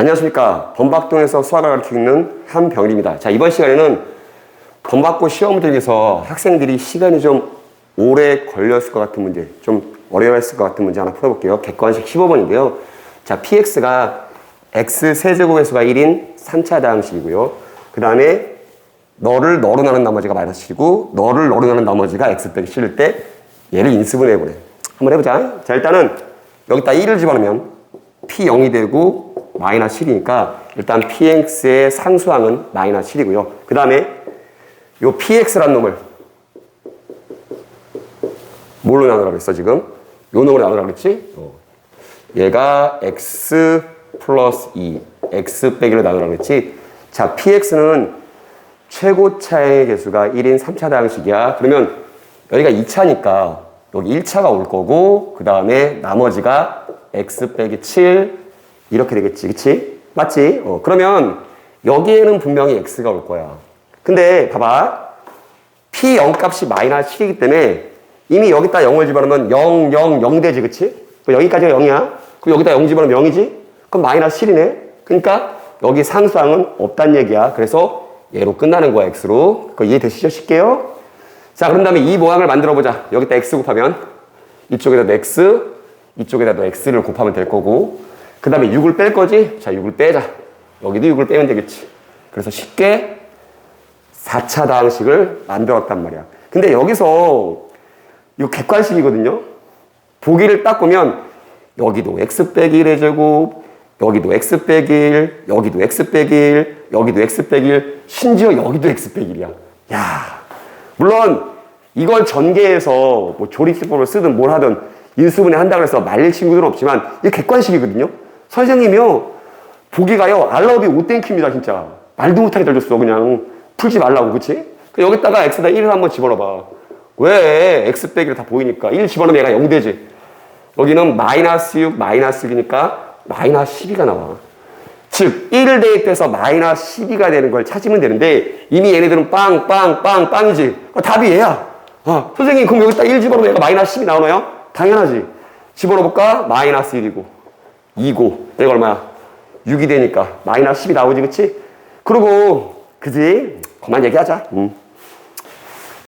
안녕하십니까. 범박동에서 수학을 가르치고 있는 한병일입니다. 자, 이번 시간에는 범박고 시험을 들기 위해서 학생들이 시간이 좀 오래 걸렸을 것 같은 문제, 좀 어려워했을 것 같은 문제 하나 풀어볼게요. 객관식 15번인데요. 자, px가 x 세제곱의 수가 1인 3차 다항식이고요. 그 다음에 너를 너로 나눈 나머지가 마이너스 7이고 너를 너로 나눈 나머지가 x 빼기 7일 때 얘를 인수분해 해보래. 한번 해보자. 자, 일단은 여기다 1을 집어넣으면 p0이 되고 마이너스 7이니까 일단 px의 상수항은 마이너스 7이고요. 그 다음에 요 px란 놈을 뭘로 나누라 그랬어 지금? 요 놈으로 나누라 그랬지? 어. 얘가 x 플러스 2, x 빼기 로 나누라 그랬지? 자, px는 최고차의 개수가 1인 3차 다항식이야. 그러면 여기가 2차니까 여기 1차가 올 거고 그 다음에 나머지가 x 빼기 7 이렇게 되겠지. 그치? 맞지? 어, 그러면 여기에는 분명히 x가 올 거야. 근데 봐봐. p0 값이 마이너스 7이기 때문에 이미 여기다 0을 집어넣으면 0, 0, 0 되지. 그치? 그럼 여기까지가 0이야. 그럼 여기다 0 집어넣으면 0이지? 그럼 마이너스 7이네. 그러니까 여기 상수항은 없단 얘기야. 그래서 얘로 끝나는 거야, x로. 그거 이해되시죠? 쉽게요? 자, 그런 다음에 이 모양을 만들어 보자. 여기다 x 곱하면 이쪽에다도 x, 이쪽에다도 x를 곱하면 될 거고 그 다음에 6을 뺄 거지? 자, 6을 빼자. 여기도 6을 빼면 되겠지. 그래서 쉽게 4차 다항식을 만들었단 말이야. 근데 여기서 이 객관식이거든요. 보기를 딱 보면 여기도 x 빼기 1의 제곱, 여기도 x 빼기 1, 여기도 x 빼기 1, 여기도 x 빼기 1, 심지어 여기도 x 빼기 1이야. 야, 물론 이걸 전개해서 뭐 조립기법을 쓰든 뭘 하든 인수분해 한다고 해서 말릴 친구들은 없지만 이게 객관식이거든요. 선생님이요. 보기가요. 알러비 오땡큐입니다, 진짜. 말도 못하게 들렸어, 그냥. 풀지 말라고, 그치? 그 여기다가 x에다 1을 한번 집어넣어봐. 왜? x 빼기를 다 보이니까. 1 집어넣으면 얘가 0 되지. 여기는 마이너스 6, 마이너스 6이니까 마이너스 12가 나와. 즉, 1을 대입해서 마이너스 12가 되는 걸 찾으면 되는데, 이미 얘네들은 빵, 빵, 빵, 빵이지. 어, 답이 얘야. 어, 선생님, 그럼 여기다 1 집어넣으면 얘가 마이너스 10이 나오나요? 당연하지. 집어넣어볼까? 마이너스 1이고, 2고, 얘가 얼마야? 6이 되니까 마이너스 10이 나오지, 그치? 그리고, 그지? 그만 얘기하자. 음.